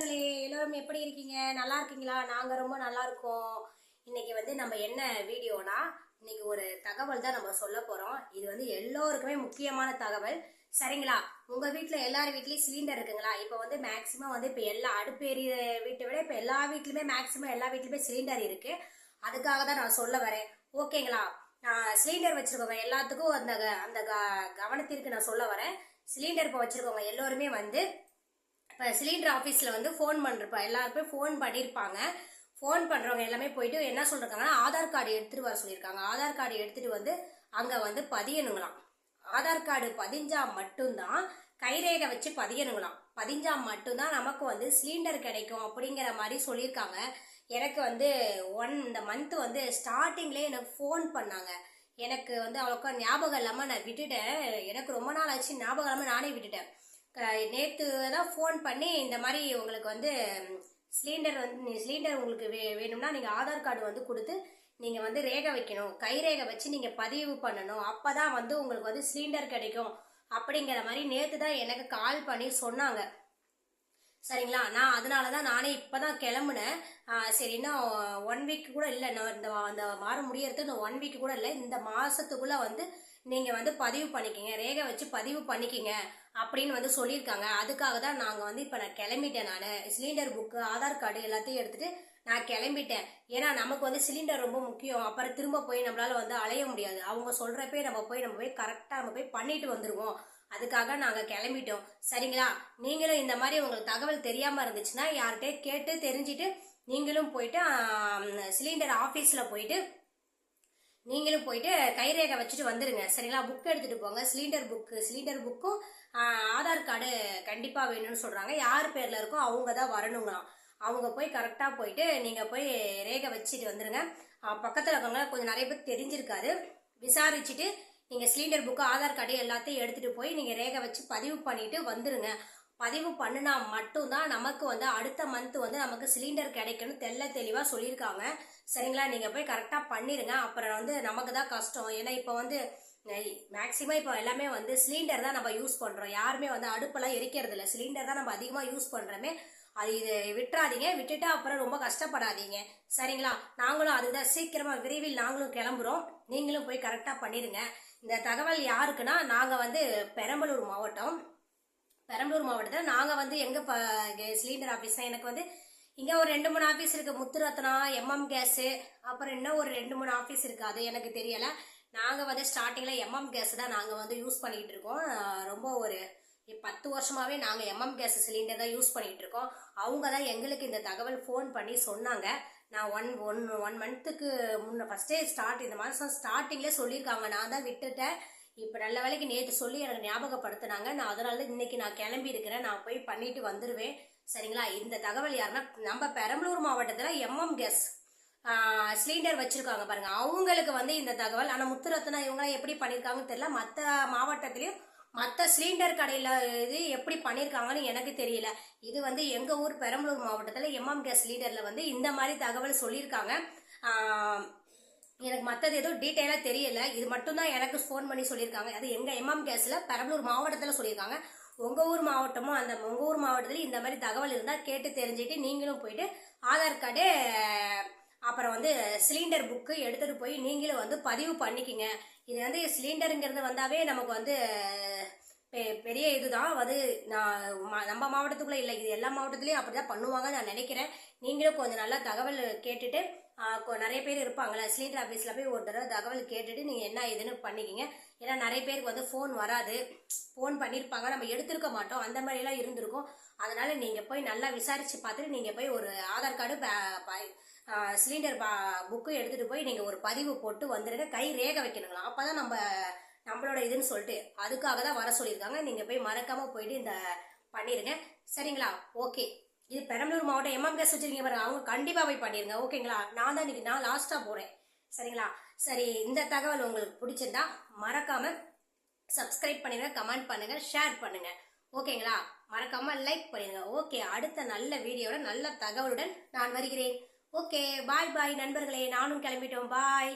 நண்பர்களே எல்லோரும் எப்படி இருக்கீங்க? நல்லா இருக்கீங்களா? நாங்கள் ரொம்ப நல்லா இருக்கோம். இன்னைக்கு வந்து நம்ம என்ன வீடியோனா இன்னைக்கு ஒரு தகவல் தான் நம்ம சொல்ல போகிறோம் இது வந்து எல்லோருக்குமே முக்கியமான தகவல். சரிங்களா? உங்கள் வீட்டில் எல்லார் வீட்லேயும் சிலிண்டர் இருக்குங்களா? இப்போ வந்து மேக்சிமம் வந்து இப்போ எல்லா அடுப்பு எரிய வீட்டை விட இப்போ எல்லா வீட்லேயுமே மேக்சிமம் எல்லா வீட்லயுமே சிலிண்டர் இருக்குது அதுக்காக தான் நான் சொல்ல வரேன். ஓகேங்களா? நான் சிலிண்டர் வச்சுருக்கோங்க. எல்லாத்துக்கும் அந்த க- அந்த க- கவனத்திற்கு நான் சொல்ல வரேன். சிலிண்டர் இப்போ வச்சுருக்கோங்க. எல்லோருமே வந்து இப்போ சிலிண்டர் ஆஃபீஸில் வந்து ஃபோன் பண்ணுறப்ப எல்லாருமே ஃபோன் பண்ணியிருப்பாங்க ஃபோன் பண்ணுறவங்க எல்லாமே போயிட்டு என்ன சொல்லியிருக்காங்கன்னா ஆதார் கார்டு எடுத்துகிட்டு வர சொல்லியிருக்காங்க. ஆதார் கார்டு எடுத்துகிட்டு வந்து அங்கே வந்து பதியணுங்களாம். ஆதார் கார்டு பதிஞ்சால் மட்டும்தான் கைரேகை வச்சு பதியணுங்களாம். பதிஞ்சால் மட்டும்தான் நமக்கு வந்து சிலிண்டர் கிடைக்கும் அப்படிங்கிற மாதிரி சொல்லியிருக்காங்க. எனக்கு வந்து ஒன் இந்த மந்த் வந்து ஸ்டார்டிங்லேயே எனக்கு ஃபோன் பண்ணாங்க. எனக்கு வந்து அவ்வளோக்கா ஞாபகம் இல்லாமல் நான் விட்டுட்டேன். எனக்கு ரொம்ப நாள் ஆச்சு. ஞாபகம் இல்லாமல் நானே விட்டுட்டேன். நேற்று தான் ஃபோன் பண்ணி இந்த மாதிரி உங்களுக்கு வந்து சிலிண்டர் வந்து சிலிண்டர் உங்களுக்கு வே வேணும்னா நீங்கள் ஆதார் கார்டு வந்து கொடுத்து நீங்கள் வந்து ரேகை வைக்கணும். கை ரேகை வச்சு நீங்கள் பதிவு பண்ணணும். அப்போ தான் வந்து உங்களுக்கு வந்து சிலிண்டர் கிடைக்கும். அப்படிங்கிற மாதிரி நேற்று தான் எனக்கு கால் பண்ணி சொன்னாங்க. சரிங்களா? நான் அதனால தான் நானே இப்போ தான் கிளம்புனேன் சரி இன்னும் ஒன் வீக் கூட இல்லை. நான் இந்த அந்த வாரம் முடியறது இந்த ஒன் வீக் கூட இல்லை. இந்த மாதத்துக்குள்ளே வந்து நீங்கள் வந்து பதிவு பண்ணிக்கிங்க. ரேகை வச்சு பதிவு பண்ணிக்கிங்க அப்படின்னு வந்து சொல்லியிருக்காங்க. அதுக்காக தான் நாங்கள் வந்து இப்போ நான் கிளம்பிட்டேன் நான். சிலிண்டர் புக்கு ஆதார் கார்டு எல்லாத்தையும் எடுத்துகிட்டு நான் கிளம்பிட்டேன். ஏன்னா நமக்கு வந்து சிலிண்டர் ரொம்ப முக்கியம். அப்புறம் திரும்ப போய் நம்மளால் வந்து அலைய முடியாது. அவங்க சொல்கிறப்பே நம்ம போய் நம்ம போய் கரெக்டாக நம்ம போய் பண்ணிட்டு வந்துடுவோம் அதுக்காக நாங்கள் கிளம்பிட்டோம். சரிங்களா? நீங்களும் இந்த மாதிரி உங்களுக்கு தகவல் தெரியாமல் இருந்துச்சுன்னா யார்கிட்டயே கேட்டு தெரிஞ்சுட்டு நீங்களும் போயிட்டு சிலிண்டர் ஆஃபீஸில் போயிட்டு நீங்களும் போயிட்டு கைரேகை வச்சுட்டு வந்துடுங்க சரிங்களா? புக் எடுத்துகிட்டு போங்க. சிலிண்டர் புக்கு சிலிண்டர் புக்கும் ஆதார் கார்டு கண்டிப்பாக வேணும்னு சொல்கிறாங்க யார் பேரில் இருக்கோ அவங்க தான் வரணுங்களாம். அவங்க போய் கரெக்டாக போயிட்டு நீங்கள் போய் ரேகை வச்சுட்டு வந்துடுங்க பக்கத்தில் இருக்கவங்க கொஞ்சம் நிறைய பேர் தெரிஞ்சிருக்காது விசாரிச்சுட்டு நீங்கள் சிலிண்டர் புக்கு ஆதார் கார்டு எல்லாத்தையும் எடுத்துகிட்டு போய் நீங்கள் ரேகை வச்சு பதிவு பண்ணிவிட்டு வந்துடுங்க பதிவு பண்ணினா மட்டும்தான் நமக்கு வந்து அடுத்த மந்த் வந்து நமக்கு சிலிண்டர் கிடைக்கும்னு தெள்ள தெளிவாக சொல்லியிருக்காங்க. சரிங்களா? நீங்கள் போய் கரெக்டாக பண்ணிடுங்க அப்புறம் வந்து நமக்கு தான் கஷ்டம். ஏன்னா இப்போ வந்து மேக்ஸிமம் இப்போ எல்லாமே வந்து சிலிண்டர் தான் நம்ம யூஸ் பண்ணுறோம் யாருமே வந்து அடுப்பெல்லாம் எரிக்கிறது இல்லை சிலிண்டர் தான் நம்ம அதிகமாக யூஸ் பண்ணுறோமே அது இது விட்டுறாதீங்க. விட்டுட்டு அப்புறம் ரொம்ப கஷ்டப்படாதீங்க. சரிங்களா? நாங்களும் அதுதான். சீக்கிரமாக விரைவில் நாங்களும் கிளம்புறோம். நீங்களும் போய் கரெக்டாக பண்ணிடுங்க இந்த தகவல் யாருக்குன்னா நாங்கள் வந்து பெரம்பலூர் மாவட்டம். பெரம்பலூர் மாவட்டத்தில் நாங்கள் வந்து எங்கே ப சிலிண்டர் ஆஃபீஸ் தான் எனக்கு வந்து இங்கே ஒரு ரெண்டு மூணு ஆஃபீஸ் இருக்குது முத்துரத்னா எம்எம் கேஸு அப்புறம் இன்னும் ஒரு ரெண்டு மூணு ஆஃபீஸ் இருக்குது அது எனக்கு தெரியலை. நாங்கள் வந்து ஸ்டார்டிங்கில் எம்எம் கேஸ் தான் நாங்கள் வந்து யூஸ் பண்ணிகிட்டு இருக்கோம். ரொம்ப ஒரு பத்து வருஷமாகவே நாங்கள் எம்எம் கேஸ் சிலிண்டர் தான் யூஸ் பண்ணிகிட்டு இருக்கோம் அவங்க தான் எங்களுக்கு இந்த தகவல் ஃபோன் பண்ணி சொன்னாங்க. நான் ஒன் ஒன் ஒன் மந்த்துக்கு முன்ன ஃபஸ்ட்டே ஸ்டார்ட் இந்த மாதம் ஸ்டார்டிங்லேயே சொல்லியிருக்காங்க. நான் தான் விட்டுட்டேன். இப்போ நல்ல வேலைக்கு நேற்று சொல்லி எனக்கு ஞாபகப்படுத்தினாங்க. நான் அதனால தான் இன்னைக்கு நான் கிளம்பி இருக்கிறேன். நான் போய் பண்ணிட்டு வந்துடுவேன் சரிங்களா? இந்த தகவல் யாருன்னா நம்ம பெரம்பலூர் மாவட்டத்தில் எம்எம் கேஸ் சிலிண்டர் வச்சுருக்காங்க பாருங்கள் அவங்களுக்கு வந்து இந்த தகவல் ஆனால் முத்துரத்னா இவங்களாம் எப்படி பண்ணியிருக்காங்கன்னு தெரியல. மற்ற மாவட்டத்திலையும் மற்ற சிலிண்டர் கடையில் இது எப்படி பண்ணியிருக்காங்கன்னு எனக்கு தெரியல. இது வந்து எங்கள் ஊர் பெரம்பலூர் மாவட்டத்தில் எம்எம் கேஸ் சிலிண்டரில் வந்து இந்த மாதிரி தகவல் சொல்லியிருக்காங்க எனக்கு மற்றது எதுவும் டீட்டெயிலாக தெரியல. இது மட்டும்தான் எனக்கு ஃபோன் பண்ணி சொல்லியிருக்காங்க அது எங்கள் எம்எம் கேஸில் பெரம்பலூர் மாவட்டத்தில் சொல்லியிருக்காங்க உங்கள் ஊர் மாவட்டமும் அந்த உங்கள் ஊர் மாவட்டத்தில் இந்த மாதிரி தகவல் இருந்தால் கேட்டு தெரிஞ்சுட்டு நீங்களும் போயிட்டு ஆதார் கார்டு அப்புறம் வந்து சிலிண்டர் புக்கு எடுத்துகிட்டு போய் நீங்களும் வந்து பதிவு பண்ணிக்கிங்க. இது வந்து சிலிண்டருங்கிறது வந்தாவே நமக்கு வந்து பெ- பெரிய இதுதான். வந்து நான் நம்ம மாவட்டத்துக்குள்ளே இல்லை இது எல்லா மாவட்டத்துலேயும் அப்படி தான் பண்ணுவாங்கன்னு நான் நினைக்கிறேன். நீங்களும் கொஞ்சம் நல்லா தகவல் கேட்டுட்டு நிறைய பேர் இருப்பாங்களே சிலிண்டர் ஆஃபீஸில் போய் ஒரு தடவை தகவல் கேட்டுட்டு நீங்கள் என்ன இதுன்னு பண்ணிக்கிங்க. ஏன்னா நிறைய பேருக்கு வந்து ஃபோன் வராது. ஃபோன் பண்ணியிருப்பாங்க நம்ம எடுத்திருக்க மாட்டோம். அந்த மாதிரிலாம் இருந்திருக்கும். அதனால் நீங்கள் போய் நல்லா விசாரித்து பார்த்துட்டு நீங்கள் போய் ஒரு ஆதார் கார்டு சிலிண்டர் புக்கு எடுத்துகிட்டு போய் நீங்கள் ஒரு பதிவு போட்டு வந்துடுங்க கை ரேகை வைக்கணுங்களா? அப்போ தான் நம்ம நம்மளோட இதுன்னு சொல்லிட்டு அதுக்காக தான் வர சொல்லியிருக்காங்க. நீங்கள் போய் மறக்காமல் போயிட்டு இந்த பண்ணிடுங்க சரிங்களா? ஓகே. இது பெரம்பலூர் மாவட்டம் எம்எம் கேஸ் வச்சிருக்கீங்க பாருங்க. அவங்க கண்டிப்பாக போய் பண்ணிடுங்க ஓகேங்களா? நான் தான் இன்னைக்கு நான் லாஸ்ட்டாக போகிறேன் சரிங்களா? சரி இந்த தகவல் உங்களுக்கு பிடிச்சிருந்தா மறக்காம சப்ஸ்கிரைப் பண்ணுங்க கமெண்ட் பண்ணுங்க ஷேர் பண்ணுங்க. ஓகேங்களா? மறக்காம லைக் பண்ணிடுங்க ஓகே அடுத்த நல்ல வீடியோட நல்ல தகவலுடன் நான் வருகிறேன். ஓகே பாய் பாய் நண்பர்களே. நானும் கிளம்பிட்டோம். பாய்